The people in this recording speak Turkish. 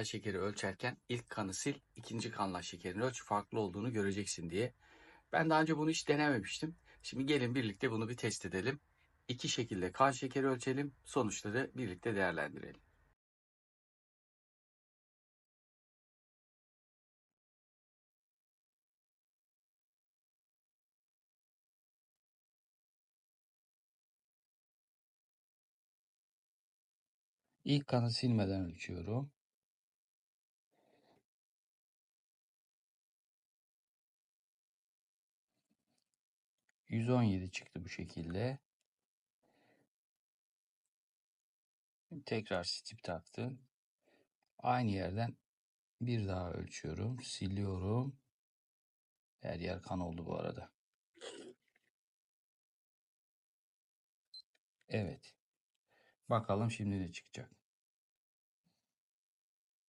kan şekeri ölçerken ilk kanı sil, ikinci kanla şekerini ölç farklı olduğunu göreceksin diye. Ben daha önce bunu hiç denememiştim. Şimdi gelin birlikte bunu bir test edelim. İki şekilde kan şekeri ölçelim, sonuçları birlikte değerlendirelim. İlk kanı silmeden ölçüyorum. ...117 çıktı bu şekilde. Tekrar stip taktım. Aynı yerden bir daha ölçüyorum. Siliyorum. Her yer kan oldu bu arada. Evet. Bakalım şimdi ne çıkacak.